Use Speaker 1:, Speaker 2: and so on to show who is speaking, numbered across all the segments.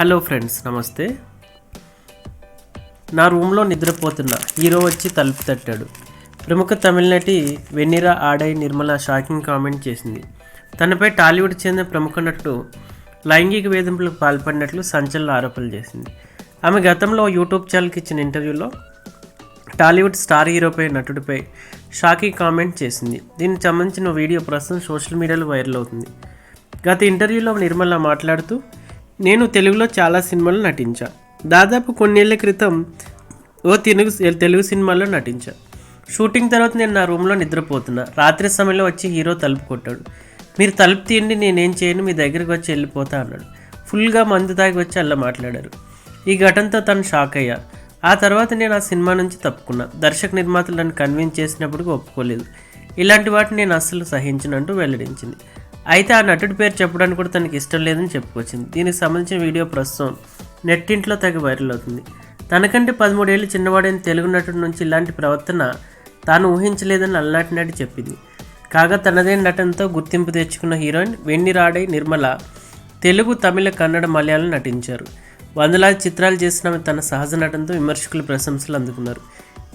Speaker 1: Hello friends నమస్తే. నా రూమ్లో నిద్రపోతున్న హీరో వచ్చి తలుపు తట్టాడు. ప్రముఖ తమిళ నటి వెన్నీరా ఆడై నిర్మల షాకింగ్ కామెంట్ చేసింది. తనపై టాలీవుడ్ చెందిన ప్రముఖ నటుడు లైంగిక వేధింపులకు పాల్పడినట్లు సంచలన ఆరోపణలు చేసింది. ఆమె గతంలో యూట్యూబ్ ఛానల్కి ఇచ్చిన ఇంటర్వ్యూలో టాలీవుడ్ స్టార్ హీరోపై నటుడిపై షాకింగ్ కామెంట్ చేసింది. దీనికి సంబంధించిన వీడియో ప్రస్తుతం సోషల్ మీడియాలో వైరల్ అవుతుంది. గత ఇంటర్వ్యూలో నిర్మల మాట్లాడుతూ నేను తెలుగులో చాలా సినిమాలు నటించా. దాదాపు కొన్నేళ్ళ క్రితం ఓ తెలుగు తెలుగు సినిమాల్లో నటించా. షూటింగ్ తర్వాత నేను నా రూమ్లో నిద్రపోతున్నా. రాత్రి సమయంలో వచ్చి హీరో తలుపు కొట్టాడు. మీరు తలుపు తీయండి నేనేం చేయను మీ దగ్గరికి వచ్చి వెళ్ళిపోతా అన్నాడు. ఫుల్గా మందు తాగి వచ్చి అలా మాట్లాడారు. ఈ ఘటనతో తను షాక్ అయ్యా. ఆ తర్వాత నేను ఆ సినిమా నుంచి తప్పుకున్నా. దర్శక నిర్మాతలు నన్ను కన్విన్స్ చేసినప్పుడు ఒప్పుకోలేదు. ఇలాంటి వాటిని నేను అస్సలు సహించనంటూ వెల్లడించింది. అయితే ఆ నటుడి పేరు చెప్పడానికి కూడా తనకి ఇష్టం లేదని చెప్పుకొచ్చింది. దీనికి సంబంధించిన వీడియో ప్రస్తుతం నెట్టింట్లో తెగ వైరల్ అవుతుంది. తనకంటే పదమూడేళ్ళు చిన్నవాడైన తెలుగు నటుడి నుంచి ఇలాంటి ప్రవర్తన తాను ఊహించలేదని అలనాటి నాటి చెప్పింది. కాగా తనదైన నటనతో గుర్తింపు తెచ్చుకున్న హీరోయిన్ వెన్ని రాడై నిర్మల తెలుగు తమిళ కన్నడ మలయాళం నటించారు. వందలాది చిత్రాలు చేసిన తన సహజ నటనతో విమర్శకులు ప్రశంసలు అందుకున్నారు.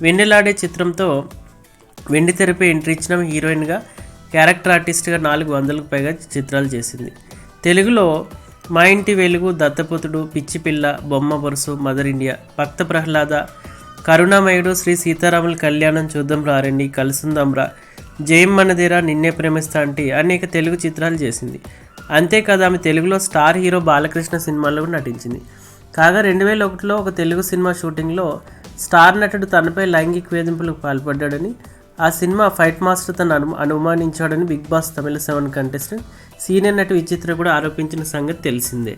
Speaker 1: వెన్నెలాడే చిత్రంతో వెండి తెరపై ఎంట్రీ ఇచ్చిన హీరోయిన్గా క్యారెక్టర్ ఆర్టిస్ట్గా నాలుగు వందలకు పైగా చిత్రాలు చేసింది. తెలుగులో మా ఇంటి వెలుగు దత్తపుతుడు పిచ్చి పిల్ల బొమ్మ బొరుసు మదర్ ఇండియా భక్త ప్రహ్లాద కరుణామయుడు శ్రీ సీతారాముల కళ్యాణం చూద్దాం రారండి కలుసుందాంరా జయం మనదేరా నిన్నే ప్రేమిస్తా అంటే అనేక తెలుగు చిత్రాలు చేసింది. అంతేకాదు ఆమె తెలుగులో స్టార్ హీరో బాలకృష్ణ సినిమాలో నటించింది. కాగా రెండు వేల ఒకటిలో ఒక తెలుగు సినిమా షూటింగ్లో స్టార్ నటుడు తనపై లైంగిక వేధింపులకు పాల్పడ్డాడని ఆ సినిమా ఫైట్ మాస్టర్ తను అను అనుమానించాడని big boss Tamil seven contestant senior నటి విచిత్ర కూడా ఆరోపించిన సంగతి తెలిసిందే.